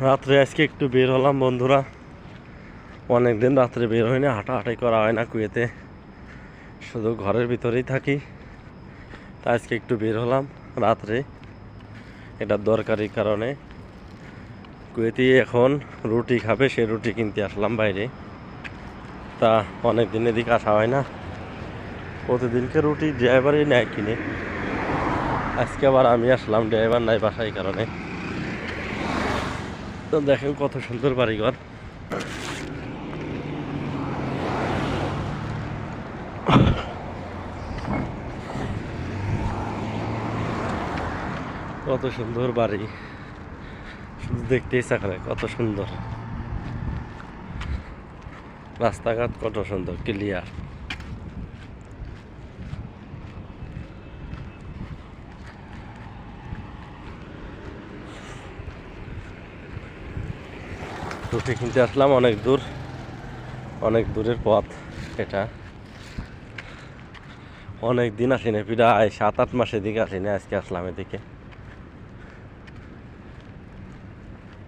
রাত্রে আজকে একটু বের হলাম, বন্ধুরা। অনেক দিন রাত্রে বের হয় না হাঁটাহাঁটি করা হয় না কুয়েতে। শুধু ঘরের ভিতরেই থাকি। তা আজকে একটু বের হলাম রাত্রে। এটা দরকারি কারণে। কুয়েতি এখন রুটি খাবে, সে রুটি কিনতে আসলাম বাইরে। তা অনেক দিন এদিকে আসা হয় না। প্রতিদিনকে রুটি ড্রাইভারই নেয় কিনে। আজকে আবার আমি আসলাম ড্রাইভার নাই বাসায় কারণে। দেখেন কত সুন্দর বাড়িঘর। কত সুন্দর বাড়ি। শুধু দেখতে ইচ্ছা করে, কত সুন্দর। রাস্তাঘাট কত সুন্দর ক্লিয়ার রুটি কিনতে আসলাম, অনেক দূর। অনেক দূরের পথ এটা। অনেক দিন আসিনি প্রায় সাত আট মাসের দিকে আসিনি, আজকে আসলাম এদিকে।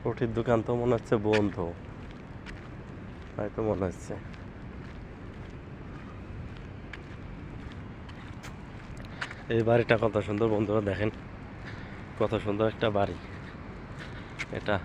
রুটির দোকান তো মনে হচ্ছে বন্ধ। তাই তো মনে হচ্ছে। এই বাড়িটা কত সুন্দর, বন্ধুরা দেখেন। কত সুন্দর একটা বাড়ি। এটা